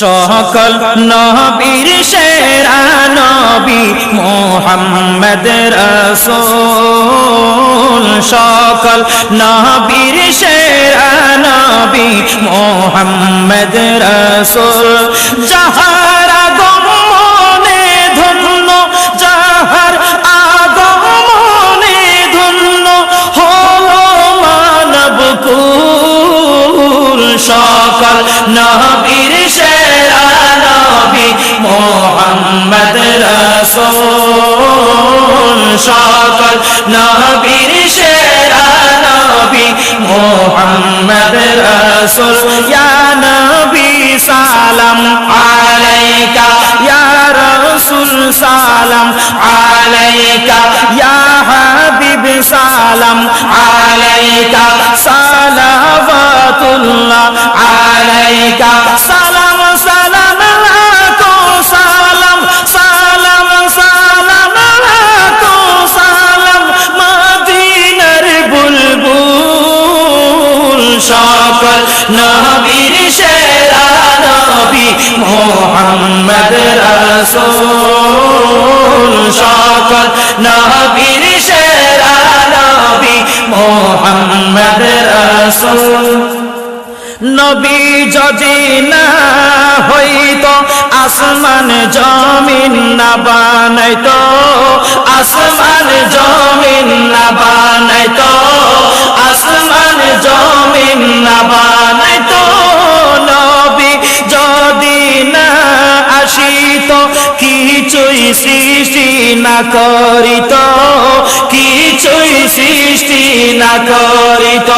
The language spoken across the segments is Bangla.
সকল নবীর সেরা নবী মোহাম্মদ রসুল। সকল নবীর সেরা নবী মোহাম্মদ রসুল। যাহার আগমনে ধন্য, যাহার আগমনে ধন্য হলো মানব কুল সকল নবীর সকল নবীর সেরা নবী মোহাম্মদ রসুল। ইয়া নবী সালাম আলাইকা, ইয়া রসুল সালাম আলাইকা, ইয়া হাবিব সালাম আলাইকা, সালাওয়াতুল্লাহ আলাইকা সকল নবীর সেরা নবী মোহাম্মদ রাসূল। নবী যদি না হইত, আসমান জমিন না বানাইত, আসমান জমিন না বানাইত, আসমান জমিন না বানাইত। নবী যদি না আসিত, কিছুই সৃষ্টি না করিত কিছুই সৃষ্টি না করিত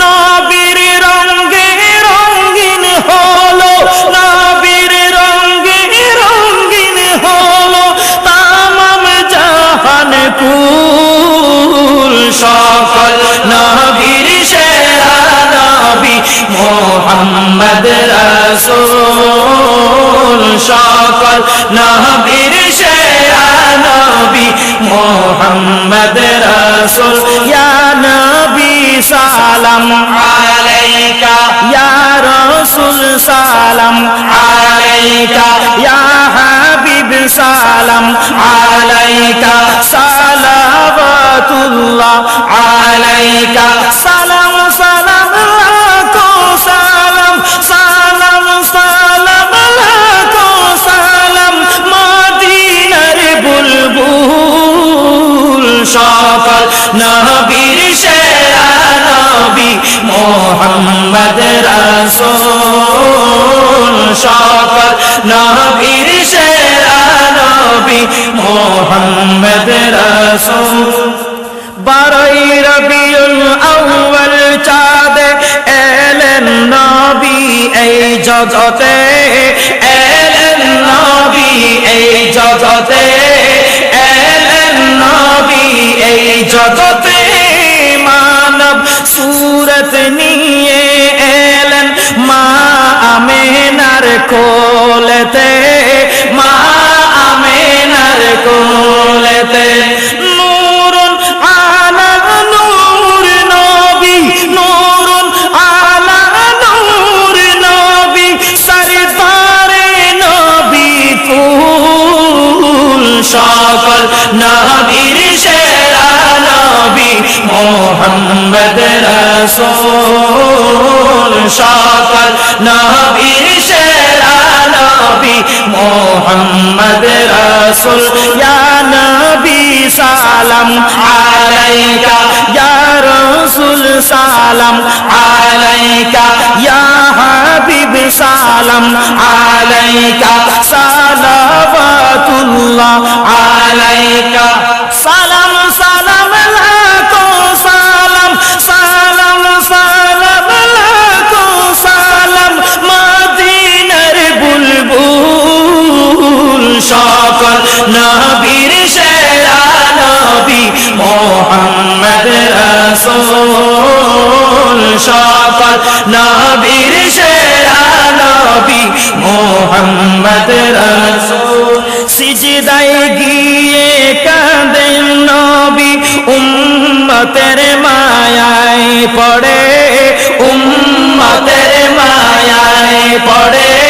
নবীর রঙ্গে রঙ্গিন হলো, নবীর রঙ্গে রঙ্গিন হলো তামাম জাহান কুল সকল নবীর সেরা নবী মোহাম্মদ রাসূল। সকল নবীর আলাইকা। ইয়া রাসূল সালাম। আলাইকা। ইয়া হাবিব সালাম। আলাইকা। সালাওয়াতুল্লাহ। আলাইকা। সালাম সালাম লাকো সালাম। সালাম সালাম লাকো সালাম। মদিনার বুলবুল সকল নবীর সেরা নবী মোহাম্মদ রাসূল, সকল নবীর সেরা নবী মোহাম্মদ রাসূল। বারোই রবিউল আউয়াল চাঁদে এলেন নবী এই জগতে, এলেন নবী এই জগতে, এলেন নবী এই জগতে। সুরত নিয়ে এলেন মা আমেনার কোলেতে মা আমেনার কোলেতে। রাসূল সকল নবীর সেরা নবী, মোহাম্মদ রাসূল। ইয়া নবী, সালাম আলাইকা, ইয়া রাসূল, সালাম আলাইকা, ইয়া হাবিব, সালাম আলাইকা, সালাওয়াতুল্লাহ আলাইকা। সালাম সকল নবীর সেরা নবী মোহাম্মদ রাসূল। সিজদায় গিয়ে কাঁদেন নবী, উম্মতের মায়ায় পড়ে, উম্মতের মায়ায় পড়ে।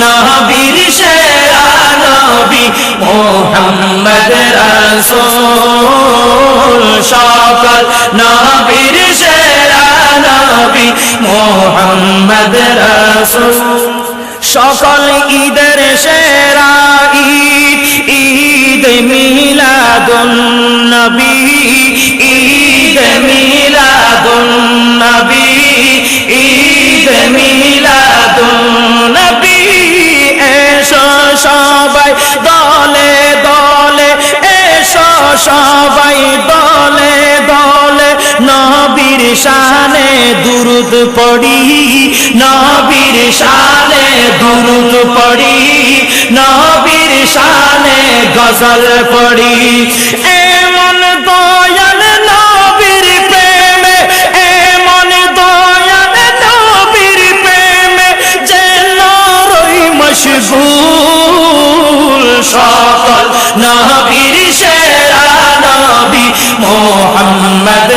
নবীর সেরা নবী মোহাম্মদ রাসূল। সকল নবীর সেরা নবী মোহাম্মদ রাসূল। সকল ঈদের সেরা ঈদ ঈদ মিলাদুন নবী ঈদ মিলাদুন নবী ঈদ মিলাদুন শানে দুরুদ পড়ি, নবীর শানে দুরুদ পড়ি, নবীর শানে গজল পড়ি। এমন দয়াল নবীর প্রেমে, এমন দয়াল নবীর প্রেমে যেন রই মশগুল সকল নবীর সেরা নবী মোহাম্মদ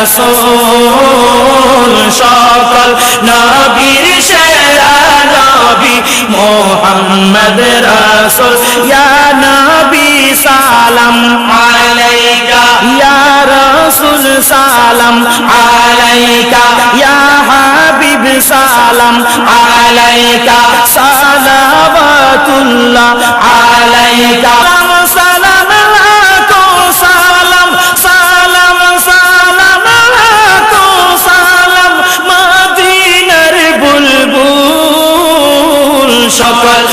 রাসূল সকল নবীর সেরা নবী মোহাম্মদ রাসূল। ইয়া নবী সালাম আলাইকা। ইয়া রাসূল সালাম আলাইকা। ইয়া হাবিব সালাম আলাইকা। সালাওয়াতুল্লাহ